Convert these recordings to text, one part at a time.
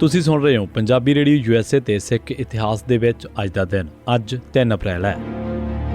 ਤੁਸੀਂ ਸੁਣ ਰਹੇ ਹੋ ਪੰਜਾਬੀ ਰੇਡੀਓ ਯੂਐਸਏ ਤੇ ਸਿੱਖ ਇਤਿਹਾਸ ਦੇ ਵਿੱਚ ਅੱਜ ਦਾ ਦਿਨ, ਅੱਜ 3 ਅਪ੍ਰੈਲ ਹੈ।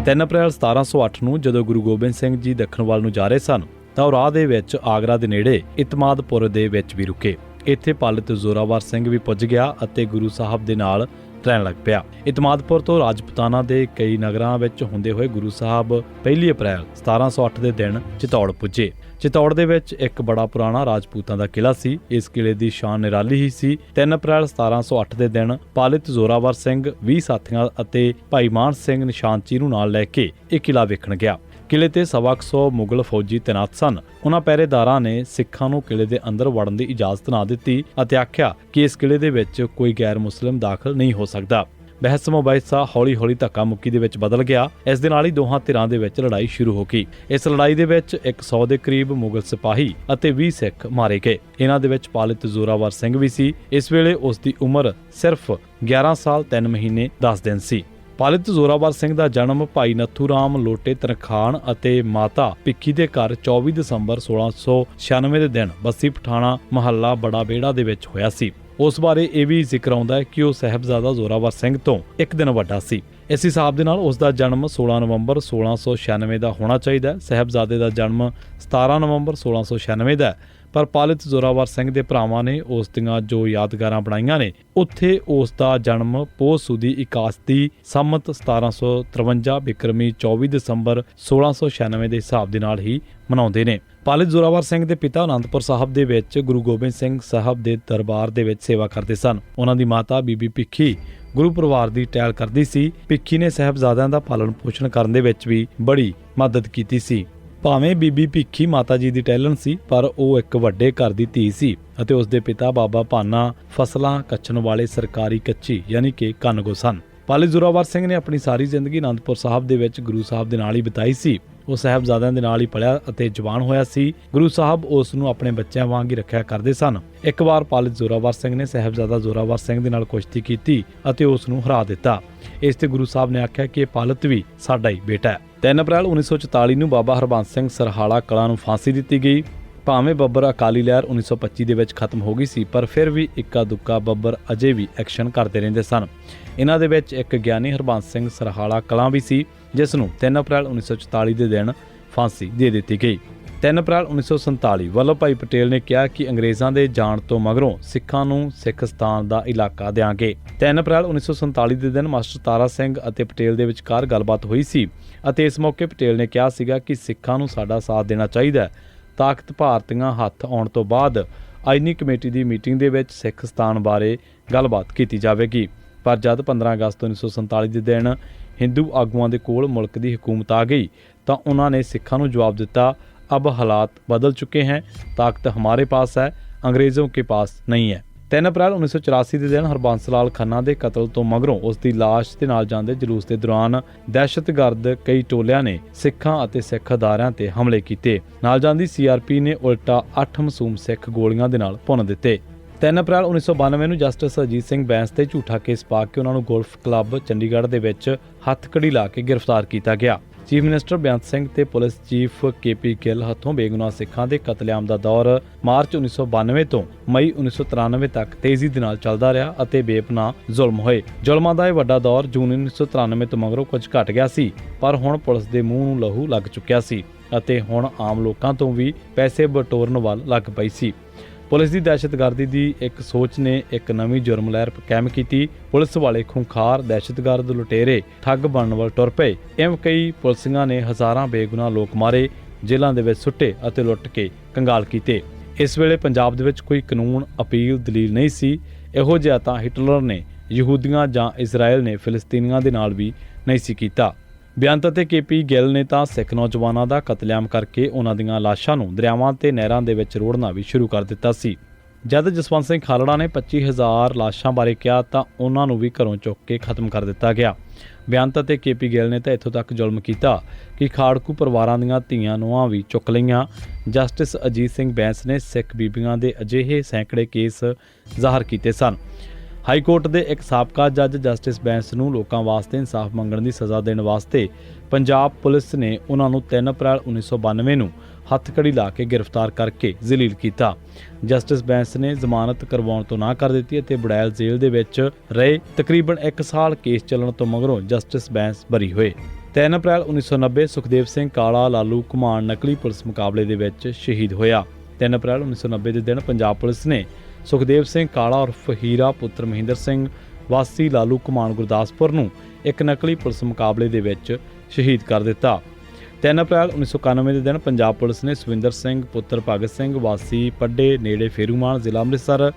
3 ਅਪ੍ਰੈਲ 1708 ਨੂੰ ਜਦੋਂ ਗੁਰੂ ਗੋਬਿੰਦ ਸਿੰਘ ਜੀ ਦੱਖਣ ਵੱਲ ਨੂੰ ਜਾ ਰਹੇ ਸਨ, ਤਾਂ ਉਹ ਰਾਹ ਦੇ ਵਿੱਚ ਆਗਰਾ ਦੇ ਨੇੜੇ ਇਤਮਾਦਪੁਰ ਦੇ ਵਿੱਚ ਵੀ ਰੁਕੇ। ਇੱਥੇ ਪਾਲਿਤ ਜ਼ੋਰਾਵਰ ਸਿੰਘ ਵੀ ਪੁੱਜ ਗਿਆ ਅਤੇ ਗੁਰੂ ਸਾਹਿਬ ਦੇ ਨਾਲ ਰਹਿਣ ਲੱਗ ਪਿਆ। ਇਤਮਾਦਪੁਰ ਤੋਂ ਰਾਜਪੂਤਾਨਾ ਦੇ ਕਈ ਨਗਰਾਂ ਵਿੱਚ ਹੁੰਦੇ ਹੋਏ ਗੁਰੂ ਸਾਹਿਬ 1 ਅਪ੍ਰੈਲ 1708 ਦੇ ਦਿਨ ਚਿਤੌੜ ਪੁੱਜੇ। ਚਿਤੌੜ ਦੇ ਵਿੱਚ ਇੱਕ ਬੜਾ ਪੁਰਾਣਾ ਰਾਜਪੂਤਾਂ ਦਾ ਕਿਲਾ ਸੀ। ਇਸ ਕਿਲੇ ਦੀ ਸ਼ਾਨ ਨਿਰਾਲੀ ਹੀ ਸੀ। 3 ਅਪ੍ਰੈਲ 1708 ਦੇ ਦਿਨ ਪਾਲਿਤ ਜ਼ੋਰਾਵਰ ਸਿੰਘ 20 ਸਾਥੀਆਂ ਅਤੇ ਭਾਈ ਮਾਨ ਸਿੰਘ ਨਿਸ਼ਾਨਚੀ ਨੂੰ ਨਾਲ ਲੈ ਕੇ ਇਹ ਕਿਲਾ ਵੇਖਣ ਗਿਆ। ਕਿਲੇ ਤੇ ਸਵਾ ਕੁ ਸੌ ਮੁਗਲ ਫੌਜੀ ਤੈਨਾਤ ਸਨ। ਉਹਨਾਂ ਪਹਿਰੇਦਾਰਾਂ ਨੇ ਸਿੱਖਾਂ ਨੂੰ ਕਿਲੇ ਦੇ ਅੰਦਰ ਵੜਨ ਦੀ ਇਜਾਜ਼ਤ ਨਾ ਦਿੱਤੀ ਅਤੇ ਆਖਿਆ ਕਿ ਇਸ ਕਿਲੇ ਦੇ ਵਿੱਚ ਕੋਈ ਗੈਰ ਮੁਸਲਿਮ ਦਾਖਲ ਨਹੀਂ ਹੋ ਸਕਦਾ। ਬਹਿਸ ਮੁਬਾਇਸਾ ਹੌਲੀ-ਹੌਲੀ ਧੱਕਾ ਮੁੱਕੀ ਦੇ ਵਿੱਚ ਬਦਲ ਗਿਆ। ਇਸ ਦੇ ਨਾਲ ਹੀ ਦੋਹਾਂ ਧਿਰਾਂ ਦੇ ਵਿੱਚ ਲੜਾਈ ਸ਼ੁਰੂ ਹੋ ਗਈ। ਇਸ ਲੜਾਈ ਦੇ ਵਿੱਚ 100 ਦੇ ਕਰੀਬ ਮੁਗਲ ਸਿਪਾਹੀ ਅਤੇ 20 ਸਿੱਖ ਮਾਰੇ ਗਏ। ਇਹਨਾਂ ਦੇ ਵਿੱਚ ਪਾਲਿਤ ਜ਼ੋਰਾਵਰ ਸਿੰਘ ਵੀ ਸੀ। ਇਸ ਵੇਲੇ ਉਸ ਦੀ ਉਮਰ ਸਿਰਫ 11 ਸਾਲ 3 ਮਹੀਨੇ 10 ਦਿਨ ਸੀ। ਪਾਲਿਤ ਜ਼ੋਰਾਵਰ ਸਿੰਘ ਦਾ ਜਨਮ ਭਾਈ ਨੱਥੂ ਰਾਮ ਲੋਟੇ ਤਰਖਾਨ ਅਤੇ ਮਾਤਾ ਭਿੱਖੀ ਦੇ ਘਰ 24 ਦਸੰਬਰ 1696 ਦੇ ਦਿਨ ਬੱਸੀ ਪਠਾਣਾ ਮਹੱਲਾ ਬੜਾ ਬੇੜਾ ਦੇ ਵਿੱਚ ਹੋਇਆ ਸੀ। ਉਸ ਬਾਰੇ ਇਹ ਵੀ ਜ਼ਿਕਰ ਆਉਂਦਾ ਹੈ ਕਿ ਉਹ ਸਹਿਬਜ਼ਾਦਾ ਜ਼ੋਰਾਵਰ ਸਿੰਘ ਤੋਂ ਇੱਕ ਦਿਨ ਵੱਡਾ ਸੀ। ਇਸ ਹਿਸਾਬ ਦੇ ਨਾਲ ਉਸ ਦਾ ਜਨਮ 16 ਨਵੰਬਰ 1696 ਦਾ ਹੋਣਾ ਚਾਹੀਦਾ ਹੈ। ਸਹਿਬਜ਼ਾਦੇ ਦਾ ਜਨਮ 17 ਨਵੰਬਰ 1696 ਦਾ ਹੈ। ਪਰ ਪਾਲਿਤ ਜ਼ੋਰਾਵਰ ਸਿੰਘ ਦੇ ਭਰਾਵਾਂ ਨੇ ਉਸ ਦੀਆਂ ਜੋ ਯਾਦਗਾਰਾਂ ਬਣਾਈਆਂ ਨੇ, ਉੱਥੇ ਉਸ ਦਾ ਜਨਮ ਪੋਹ ਸੁਦੀ 81 ਦੀ ਸੰਮਤ 1753 ਬਿਕਰਮੀ 24 ਦਸੰਬਰ 1696 ਦੇ ਹਿਸਾਬ ਦੇ ਨਾਲ ਹੀ ਮਨਾਉਂਦੇ ਨੇ। ਪਾਲਿਤ ਜ਼ੋਰਾਵਰ ਸਿੰਘ ਦੇ ਪਿਤਾ ਅਨੰਦਪੁਰ ਸਾਹਿਬ ਦੇ ਵਿੱਚ ਗੁਰੂ ਗੋਬਿੰਦ ਸਿੰਘ ਸਾਹਿਬ ਦੇ ਦਰਬਾਰ ਦੇ ਵਿੱਚ ਸੇਵਾ ਕਰਦੇ ਸਨ। ਉਹਨਾਂ ਦੀ ਮਾਤਾ ਬੀਬੀ ਭਿੱਖੀ ਗੁਰੂ ਪਰਿਵਾਰ ਦੀ ਟਹਿਲ ਕਰਦੀ ਸੀ। ਭਿੱਖੀ ਨੇ ਸਾਹਿਬਜ਼ਾਦਿਆਂ ਦਾ ਪਾਲਣ ਪੋਸ਼ਣ ਕਰਨ ਦੇ ਵਿੱਚ ਵੀ ਬੜੀ ਮਦਦ ਕੀਤੀ ਸੀ। ਭਾਵੇਂ ਬੀਬੀ ਭਿੱਖੀ ਮਾਤਾ ਜੀ ਦੀ ਟੈਲੈਂਟ ਸੀ, ਪਰ ਉਹ ਇੱਕ ਵੱਡੇ ਘਰ ਦੀ ਧੀ ਸੀ ਅਤੇ ਉਸ ਦੇ ਪਿਤਾ ਬਾਬਾ ਭਾਨਾ ਫਸਲਾਂ ਕੱਚਣ ਵਾਲੇ ਸਰਕਾਰੀ ਕੱਚੀ, ਯਾਨੀ ਕਿ ਕਨਗੋ ਸਨ ਪਾਲੀ ਜ਼ੋਰਾਵਰ ਸਿੰਘ ਨੇ ਆਪਣੀ ਸਾਰੀ ਜ਼ਿੰਦਗੀ ਅਨੰਦਪੁਰ ਸਾਹਿਬ ਦੇ ਵਿੱਚ ਗੁਰੂ ਸਾਹਿਬ ਦੇ ਨਾਲ ਹੀ ਬਿਤਾਈ ਸੀ। ਉਹ ਸਾਹਿਬਜ਼ਾਦਿਆਂ ਦੇ ਨਾਲ ਹੀ ਪਲਿਆ ਅਤੇ ਜਵਾਨ ਹੋਇਆ ਸੀ। ਗੁਰੂ ਸਾਹਿਬ ਉਸ ਨੂੰ ਆਪਣੇ ਬੱਚਿਆਂ ਵਾਂਗ ਹੀ ਰੱਖਿਆ ਕਰਦੇ ਸਨ। ਇੱਕ ਵਾਰ ਪਾਲਿਤ ਜ਼ੋਰਾਵਰ ਸਿੰਘ ਨੇ ਸਾਹਿਬਜ਼ਾਦਾ ਜ਼ੋਰਾਵਰ ਸਿੰਘ ਦੇ ਨਾਲ ਕੁਸ਼ਤੀ ਕੀਤੀ ਅਤੇ ਉਸ ਨੂੰ ਹਰਾ ਦਿੱਤਾ। ਇਸ ਤੇ ਗੁਰੂ ਸਾਹਿਬ ਨੇ ਆਖਿਆ ਕਿ ਇਹ ਪਾਲਿਤ ਵੀ ਸਾਡਾ ਹੀ ਬੇਟਾ ਹੈ। 3 ਅਪ੍ਰੈਲ 1944 ਨੂੰ ਬਾਬਾ ਹਰਬੰਸ ਸਿੰਘ ਸਰਹਾਲਾ ਕਲਾਂ ਨੂੰ ਫਾਂਸੀ ਦਿੱਤੀ ਗਈ। ਭਾਵੇਂ ਬੱਬਰ ਅਕਾਲੀ ਲਹਿਰ 1925 ਦੇ ਵਿੱਚ ਖਤਮ ਹੋ ਗਈ ਸੀ, ਪਰ ਫਿਰ ਵੀ ਇੱਕਾ ਦੁੱਕਾ ਬੱਬਰ ਅਜੇ ਵੀ ਐਕਸ਼ਨ ਕਰਦੇ ਰਹਿੰਦੇ ਸਨ। ਇਹਨਾਂ ਦੇ ਵਿੱਚ ਇੱਕ ਗਿਆਨੀ ਹਰਬੰਸ ਸਿੰਘ ਸਰਹਾਲਾ ਕਲਾਂ ਵੀ ਸੀ, ਜਿਸ ਨੂੰ 3 ਅਪ੍ਰੈਲ 1944 ਦੇ ਦਿਨ ਫਾਂਸੀ ਦੇ ਦਿੱਤੀ ਗਈ। 3 ਅਪ੍ਰੈਲ 1947 ਵੱਲਭ ਭਾਈ ਪਟੇਲ ਨੇ ਕਿਹਾ ਕਿ ਅੰਗਰੇਜ਼ਾਂ ਦੇ ਜਾਣ ਤੋਂ ਮਗਰੋਂ ਸਿੱਖਾਂ ਨੂੰ ਸਿੱਖਸਤਾਨ ਦਾ ਇਲਾਕਾ ਦੇਾਂਗੇ 3 ਅਪ੍ਰੈਲ 1947 ਦੇ ਦਿਨ ਮਾਸਟਰ ਤਾਰਾ ਸਿੰਘ ਅਤੇ ਪਟੇਲ ਦੇ ਵਿਚਕਾਰ ਗੱਲਬਾਤ ਹੋਈ ਸੀ ਅਤੇ ਇਸ ਮੌਕੇ ਪਟੇਲ ਨੇ ਕਿਹਾ ਸੀਗਾ ਕਿ ਸਿੱਖਾਂ ਨੂੰ ਸਾਡਾ ਸਾਥ ਦੇਣਾ ਚਾਹੀਦਾ ਹੈ। ਤਾਕਤ ਭਾਰਤੀਆਂ ਹੱਥ ਆਉਣ ਤੋਂ ਬਾਅਦ ਆਈਨੀ ਕਮੇਟੀ ਦੀ ਮੀਟਿੰਗ ਦੇ ਵਿੱਚ ਸਿੱਖ ਸਥਾਨ ਬਾਰੇ ਗੱਲਬਾਤ ਕੀਤੀ ਜਾਵੇਗੀ। ਪਰ ਜਦ 15 ਅਗਸਤ 1947 ਦੇ ਦਿਨ ਹਿੰਦੂ ਆਗੂਆਂ ਦੇ ਕੋਲ ਮੁਲਕ ਦੀ ਹਕੂਮਤ ਆ ਗਈ, ਤਾਂ ਉਹਨਾਂ ਨੇ ਸਿੱਖਾਂ ਨੂੰ ਜਵਾਬ ਦਿੱਤਾ, ਅਬ ਹਾਲਾਤ ਬਦਲ ਚੁੱਕੇ हैं ਤਾਕਤ ਹਮਾਰੇ ਪਾਸ ਹੈ, ਅੰਗਰੇਜ਼ੋਂ ਕੇ ਪਾਸ ਨਹੀਂ ਹੈ। 3 ਅਪ੍ਰੈਲ 1984 ਦੇ ਦਿਨ ਹਰਬੰਸ ਲਾਲ ਖੰਨਾ ਦੇ ਕਤਲ ਤੋਂ ਮਗਰੋਂ ਉਸ ਦੀ ਲਾਸ਼ ਦੇ ਨਾਲ ਜਾਂਦੇ ਜਲੂਸ ਦੇ ਦੌਰਾਨ ਦਹਿਸ਼ਤਗਰਦ ਕਈ ਟੋਲਿਆਂ ਨੇ ਸਿੱਖਾਂ ਅਤੇ ਸਿੱਖ ਅਦਾਰਿਆਂ ਤੇ ਹਮਲੇ ਕੀਤੇ। ਨਾਲ ਜਾਂਦੀ ਸੀਆਰਪੀ ਨੇ ਉਲਟਾ 8 ਮਸੂਮ ਸਿੱਖ ਗੋਲੀਆਂ ਦੇ ਨਾਲ ਭੁੰਨ ਦਿੱਤੇ। 3 ਅਪ੍ਰੈਲ 1992 ਨੂੰ ਜਸਟਿਸ ਅਜੀਤ ਸਿੰਘ ਬੈਂਸ ਤੇ ਝੂਠਾ ਕੇਸ ਪਾ ਕੇ ਉਹਨਾਂ ਨੂੰ ਗੋਲਫ ਕਲੱਬ ਚੰਡੀਗੜ੍ਹ ਦੇ ਵਿੱਚ ਹੱਥਕੜੀ ਲਾ ਕੇ ਗ੍ਰਿਫਤਾਰ ਕੀਤਾ ਗਿਆ। ਚੀਫ ਮਿਨਿਸਟਰ ਬੇਅੰਤ ਸਿੰਘ ਤੇ ਪੁਲਿਸ ਚੀਫ ਕੇਪੀ ਗਿੱਲ ਹੱਥੋਂ ਬੇਗੁਨਾਹ ਸਿੱਖਾਂ ਦੇ ਕਤਲੇਆਮ ਦਾ ਦੌਰ ਮਾਰਚ 1992 ਤੋਂ ਮਈ 1993 ਤੱਕ ਤੇਜ਼ੀ ਦੇ ਨਾਲ ਚੱਲਦਾ ਰਿਹਾ ਅਤੇ ਬੇਪਨਾਹ ਜ਼ੁਲਮ ਹੋਏ। ਜ਼ੁਲਮਾਂ ਦਾ ਇਹ ਵੱਡਾ ਦੌਰ ਜੂਨ 1993 ਤੋਂ ਮਗਰੋਂ ਕੁਝ ਘਟ ਗਿਆ ਸੀ, ਪਰ ਹੁਣ ਪੁਲਿਸ ਦੇ ਮੂੰਹ ਨੂੰ ਲਹੂ ਲੱਗ ਚੁੱਕਿਆ ਸੀ ਅਤੇ ਹੁਣ ਆਮ ਲੋਕਾਂ ਤੋਂ ਵੀ ਪੈਸੇ ਬਟੋਰਨ ਵੱਲ ਲੱਗ ਪਈ ਸੀ। ਪੁਲਿਸ ਦੀ ਦਹਿਸ਼ਤਗਰਦੀ ਦੀ ਇੱਕ ਸੋਚ ਨੇ ਇੱਕ ਨਵੀਂ ਜੁਰਮ ਲਹਿਰ ਕਾਇਮ ਕੀਤੀ। ਪੁਲਿਸ ਵਾਲੇ ਖੁੰਖਾਰ, ਦਹਿਸ਼ਤਗਰਦ ਲੁਟੇਰੇ, ਠੱਗ ਬਣਨ ਵੱਲ ਤੁਰ ਪਏ। ਐਵੇਂ ਕਈ ਪੁਲਿਸਾਂ ਨੇ ਹਜ਼ਾਰਾਂ ਬੇਗੁਨਾਹ ਲੋਕ ਮਾਰੇ, ਜੇਲ੍ਹਾਂ ਦੇ ਵਿੱਚ ਸੁੱਟੇ ਅਤੇ ਲੁੱਟ ਕੇ ਕੰਗਾਲ ਕੀਤੇ। ਇਸ ਵੇਲੇ ਪੰਜਾਬ ਦੇ ਵਿੱਚ ਕੋਈ ਕਾਨੂੰਨ, ਅਪੀਲ, ਦਲੀਲ ਨਹੀਂ ਸੀ। ਇਹੋ ਜਿਹਾ ਤਾਂ ਹਿਟਲਰ ਨੇ ਯਹੂਦੀਆਂ ਜਾਂ ਇਜ਼ਰਾਈਲ ਨੇ ਫਿਲਸਤੀਨੀਆਂ ਦੇ ਨਾਲ ਵੀ ਨਹੀਂ ਸੀ ਕੀਤਾ। ਬੇਅੰਤ ਅਤੇ ਕੇਪੀ ਗਿੱਲ ਨੇ ਤਾਂ ਸਿੱਖ ਨੌਜਵਾਨਾਂ ਦਾ ਕਤਲੇਆਮ ਕਰਕੇ ਉਹਨਾਂ ਦੀਆਂ ਲਾਸ਼ਾਂ ਨੂੰ ਦਰਿਆਵਾਂ ਤੇ ਨਹਿਰਾਂ ਦੇ ਵਿੱਚ ਰੋੜਨਾ ਵੀ ਸ਼ੁਰੂ ਕਰ ਦਿੱਤਾ ਸੀ। ਜਦ ਜਸਵੰਤ ਸਿੰਘ ਖਾਲੜਾ ਨੇ 25000 ਲਾਸ਼ਾਂ ਬਾਰੇ ਕਿਹਾ ਤਾਂ ਉਹਨਾਂ ਨੂੰ ਵੀ ਘਰੋਂ ਚੁੱਕ ਕੇ ਖਤਮ ਕਰ ਦਿੱਤਾ ਗਿਆ। ਬੇਅੰਤ ਅਤੇ ਕੇਪੀ ਗਿੱਲ ਨੇ ਤਾਂ ਇੱਥੋਂ ਤੱਕ ਜ਼ੁਲਮ ਕੀਤਾ ਕਿ ਖਾੜਕੂ ਪਰਿਵਾਰਾਂ ਦੀਆਂ ਧੀਆਂ ਨੂੰਹਾਂ ਵੀ ਚੁੱਕ ਲਈਆਂ। ਜਸਟਿਸ ਅਜੀਤ ਸਿੰਘ ਬੈਂਸ ਨੇ ਸਿੱਖ ਬੀਬੀਆਂ ਦੇ ਅਜਿਹੇ ਸੈਂਕੜੇ ਕੇਸ ਜ਼ਾਹਰ ਕੀਤੇ ਸਨ। ਹਾਈ ਕੋਰਟ ਦੇ ਇੱਕ ਸਾਬਕਾ ਜੱਜ ਜਸਟਿਸ ਬੈਂਸ ਨੂੰ ਲੋਕਾਂ ਵਾਸਤੇ ਇਨਸਾਫ ਮੰਗਣ ਦੀ ਸਜ਼ਾ ਦੇਣ ਵਾਸਤੇ ਪੰਜਾਬ ਪੁਲਿਸ ਨੇ ਉਹਨਾਂ ਨੂੰ 3 ਅਪ੍ਰੈਲ 1992 ਨੂੰ ਹੱਥਕੜੀ ਲਾ ਕੇ ਗ੍ਰਿਫਤਾਰ ਕਰਕੇ ਜ਼ਲੀਲ ਕੀਤਾ। ਜਸਟਿਸ ਬੈਂਸ ਨੇ ਜ਼ਮਾਨਤ ਕਰਵਾਉਣ ਤੋਂ ਨਾ ਕਰ ਦਿੱਤੀ ਅਤੇ ਬੜੈਲ ਜੇਲ੍ਹ ਦੇ ਵਿੱਚ ਰਹੇ ਤਕਰੀਬਨ 1 ਸਾਲ ਕੇਸ ਚੱਲਣ ਤੋਂ ਮਗਰੋਂ ਜਸਟਿਸ ਬੈਂਸ ਬਰੀ ਹੋਏ। 3 ਅਪ੍ਰੈਲ 1990 ਸੁਖਦੇਵ ਸਿੰਘ ਕਾਲਾ ਲਾਲੂ ਕੁਮਾਨ ਨਕਲੀ ਪੁਲਿਸ ਮੁਕਾਬਲੇ ਦੇ ਵਿੱਚ ਸ਼ਹੀਦ ਹੋਇਆ। 3 ਅਪ੍ਰੈਲ 1990 ਦੇ ਦਿਨ ਪੰਜਾਬ ਪੁਲਿਸ ਨੇ ਸੁਖਦੇਵ ਸਿੰਘ ਕਾਲਾ ਉਰਫ ਹੀਰਾ ਪੁੱਤਰ ਮਹਿੰਦਰ ਸਿੰਘ, ਵਾਸੀ ਲਾਲੂ ਕੁਮਾਨ ਗੁਰਦਾਸਪੁਰ ਨੂੰ ਇੱਕ ਨਕਲੀ ਪੁਲਿਸ ਮੁਕਾਬਲੇ ਦੇ ਵਿੱਚ ਸ਼ਹੀਦ ਕਰ ਦਿੱਤਾ। 3 ਅਪ੍ਰੈਲ 1991 ਦੇ ਦਿਨ ਪੰਜਾਬ ਪੁਲਿਸ ਨੇ ਸੁਵਿੰਦਰ ਸਿੰਘ, ਪੁੱਤਰ ਭਗਤ ਸਿੰਘ, ਵਾਸੀ ਪੱਡੇ, ਨੇੜੇ ਫੇਰੂਮਾਨ ਜ਼ਿਲ੍ਹਾ ਅੰਮ੍ਰਿਤਸਰ,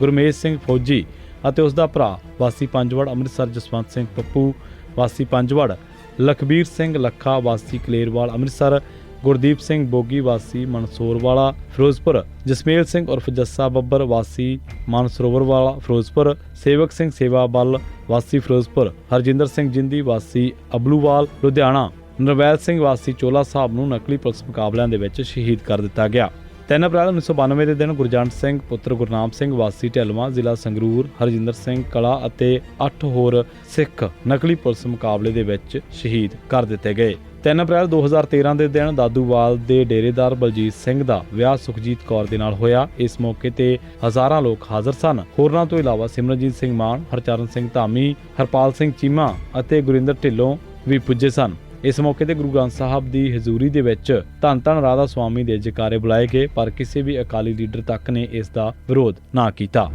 ਗੁਰਮੇਜ ਸਿੰਘ ਫੌਜੀ ਅਤੇ ਉਸ ਦਾ ਭਰਾ, ਵਾਸੀ ਪੰਜਵੜ, ਅੰਮ੍ਰਿਤਸਰ ਜਸਵੰਤ ਸਿੰਘ ਪੱਪੂ, ਵਾਸੀ ਪੰਜਵੜ, ਲਖਬੀਰ ਸਿੰਘ ਲੱਖਾ, ਵਾਸੀ ਕਲੇਰਵਾਲ, ਅੰਮ੍ਰਿਤਸਰ ਗੁਰਦੀਪ ਸਿੰਘ ਬੋਗੀ ਵਾਸੀ ਮਨਸੂਰਵਾਲਾ ਫਿਰੋਜ਼ਪੁਰ। ਜਸਮੇਲ ਸਿੰਘ ਉਰਫ ਜੱਸਾ ਬੱਬਰ ਵਾਸੀ ਮਾਨਸਰੋਵਰਵਾਲਾ ਫਿਰੋਜ਼ਪੁਰ। ਸੇਵਕ ਸਿੰਘ ਸੇਵਾ ਬਲ ਵਾਸੀ ਫਿਰੋਜ਼ਪੁਰ। ਹਰਜਿੰਦਰ ਸਿੰਘ ਜਿੰਦੀ ਵਾਸੀ ਅਬਲੂਵਾਲ, ਲੁਧਿਆਣਾ। ਨਰਵੈਲ ਸਿੰਘ ਵਾਸੀ ਚੋਲਾ ਸਾਹਿਬ ਨੂੰ ਨਕਲੀ ਪੁਲਿਸ ਮੁਕਾਬਲਿਆਂ ਦੇ ਵਿੱਚ ਸ਼ਹੀਦ ਕਰ ਦਿੱਤਾ ਗਿਆ। 3 ਅਪ੍ਰੈਲ 1992 ਦੇ ਦਿਨ ਗੁਰਜੰਟ ਸਿੰਘ, ਪੁੱਤਰ ਗੁਰਨਾਮ ਸਿੰਘ ਵਾਸੀ ਢਲਵਾ ਜ਼ਿਲ੍ਹਾ ਸੰਗਰੂਰ, ਹਰਜਿੰਦਰ ਸਿੰਘ ਕਲਾ ਅਤੇ 8 ਹੋਰ ਸਿੱਖ ਨਕਲੀ ਪੁਲਿਸ ਮੁਕਾਬਲੇ ਦੇ ਵਿੱਚ ਸ਼ਹੀਦ ਕਰ ਦਿੱਤੇ ਗਏ। 3 ਅਪ੍ਰੈਲ 2013 ਦੇ ਦਿਨ ਦਾਦੂਵਾਲ ਦੇ ਡੇਰੇਦਾਰ ਬਲਜੀਤ ਸਿੰਘ ਦਾ ਵਿਆਹ ਸੁਖਜੀਤ ਕੌਰ ਦੇ ਨਾਲ ਹੋਇਆ। ਇਸ ਮੌਕੇ ਤੇ ਹਜ਼ਾਰਾਂ ਲੋਕ ਹਾਜ਼ਰ ਸਨ। ਹੋਰਨਾਂ ਤੋਂ ਇਲਾਵਾ ਸਿਮਰਨਜੀਤ ਸਿੰਘ ਮਾਨ, ਹਰਚਰਨ ਸਿੰਘ ਧਾਮੀ, ਹਰਪਾਲ ਸਿੰਘ ਚੀਮਾ ਅਤੇ ਗੁਰਿੰਦਰ ਢਿੱਲੋਂ ਵੀ ਪੁੱਜੇ ਸਨ। ਇਸ ਮੌਕੇ ਤੇ ਗੁਰੂ ਗ੍ਰੰਥ ਸਾਹਿਬ ਦੀ ਹਜ਼ੂਰੀ ਦੇ ਵਿੱਚ ਧੰਨ ਧੰਨ ਰਾਧਾ ਸੁਆਮੀ ਦੇ ਜਕਾਰੇ ਬੁਲਾਏ ਗਏ, ਪਰ ਕਿਸੇ ਵੀ ਅਕਾਲੀ ਲੀਡਰ ਤੱਕ ਨੇ ਇਸ ਦਾ ਵਿਰੋਧ ਨਾ ਕੀਤਾ।